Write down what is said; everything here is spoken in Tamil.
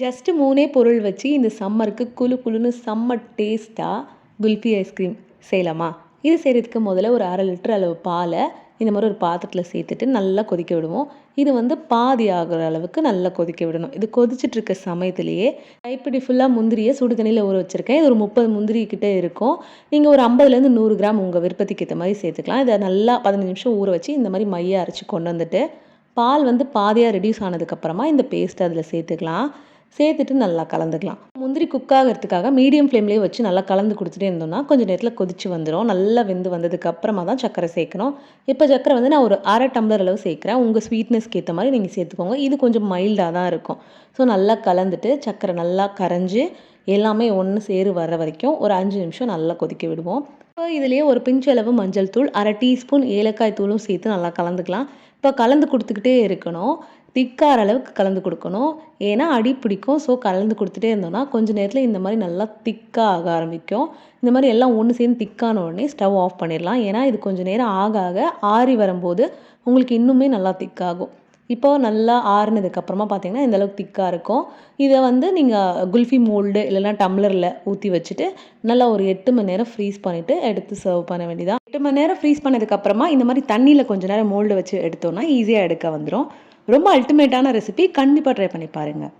ஜஸ்ட்டு மூணே பொருள் வச்சு இந்த சம்மருக்கு குழு குளுன்னு செம்ம டேஸ்ட்டாக குல்ஃபி ஐஸ்கிரீம் செய்யலாமா? இது செய்கிறதுக்கு முதல்ல ஒரு அரை லிட்டர் அளவு பாலை இந்த மாதிரி ஒரு பாத்திரத்தில் சேர்த்துட்டு நல்லா கொதிக்க விடுவோம். இது வந்து பாதி ஆகிற அளவுக்கு நல்லா கொதிக்க விடணும். இது கொதிச்சிட்ருக்க சமயத்திலேயே கைப்பிடி ஃபுல்லாக முந்திரியை சுடு தண்ணியில் ஊற வச்சுருக்கேன். இது ஒரு முப்பது முந்திரி கிட்டே இருக்கும். நீங்கள் ஒரு ஐம்பதுலேருந்து நூறு கிராம் உங்கள் விருப்பத்துக்கு ஏற்ற மாதிரி சேர்த்துக்கலாம். இதை நல்லா பதினஞ்சு நிமிஷம் ஊற வச்சு இந்த மாதிரி மைய அரைச்சி கொண்டு வந்துட்டு பால் வந்து பாதியாக ரெடியூஸ் ஆனதுக்கப்புறமா இந்த பேஸ்ட் அதில் சேர்த்துக்கலாம். சேர்த்துட்டு நல்லா கலந்துக்கலாம். முந்திரி குக் ஆகிறதுக்காக மீடியம் ஃப்ளேம்லேயே வச்சு நல்லா கலந்து கொடுத்துட்டே இருந்தோம்னா கொஞ்சம் நேரத்தில் கொதிச்சு வந்துடும் நல்லா வெந்து வந்ததுக்கு அப்புறமா தான் சக்கரை சேர்க்கணும். இப்போ சக்கரை வந்து நான் ஒரு அரை டம்ளர் அளவு சேர்க்குறேன். உங்கள் ஸ்வீட்னஸ்க்கு ஏற்ற மாதிரி நீங்கள் சேர்த்துக்கோங்க. இது கொஞ்சம் மைல்டாக தான் இருக்கும். ஸோ நல்லா கலந்துட்டு சக்கரை நல்லா கரைஞ்சி எல்லாமே ஒன்று சேரு வர வரைக்கும் ஒரு அஞ்சு நிமிஷம் நல்லா கொதிக்க விடுவோம். இப்போ இதுலேயே ஒரு பிஞ்சளவு மஞ்சள் தூள் அரை டீஸ்பூன் ஏலக்காய் தூளும் சேர்த்து நல்லா கலந்துக்கலாம். இப்போ கலந்து கொடுத்துக்கிட்டே இருக்கணும். திக்கார அளவுக்கு கலந்து கொடுக்கணும். ஏன்னா அடி பிடிக்கும். ஸோ கலந்து கொடுத்துட்டே இருந்தோம்னா கொஞ்சம் நேரத்தில் இந்த மாதிரி நல்லா திக்காக ஆக ஆரம்பிக்கும். இந்த மாதிரி எல்லாம் ஒன்று சேர்ந்து திக்கான உடனே ஸ்டவ் ஆஃப் பண்ணிடலாம். ஏன்னா இது கொஞ்சம் நேரம் ஆக ஆக ஆறி வரும்போது உங்களுக்கு இன்னுமே நல்லா திக்காகும். இப்போ நல்லா ஆறுனதுக்கப்புறமா பார்த்தீங்கன்னா இந்த அளவுக்கு திக்காக இருக்கும். இதை வந்து நீங்கள் குல்ஃபி மோல்டு இல்லைன்னா டம்ளரில் ஊற்றி வச்சுட்டு நல்லா ஒரு எட்டு மணி நேரம் ஃப்ரீஸ் பண்ணிவிட்டு எடுத்து சர்வ் பண்ண வேண்டியதான் எட்டு மணி நேரம் ஃப்ரீஸ் பண்ணதுக்கப்புறமா இந்த மாதிரி தண்ணியில் கொஞ்சம் நேரம் மோல்டு வச்சு எடுத்தோன்னா ஈஸியாக எடுக்க வந்துடும் ரொம்ப அல்டிமேட்டான ரெசிபி கண்டிப்பாக ட்ரை பண்ணி பாருங்கள்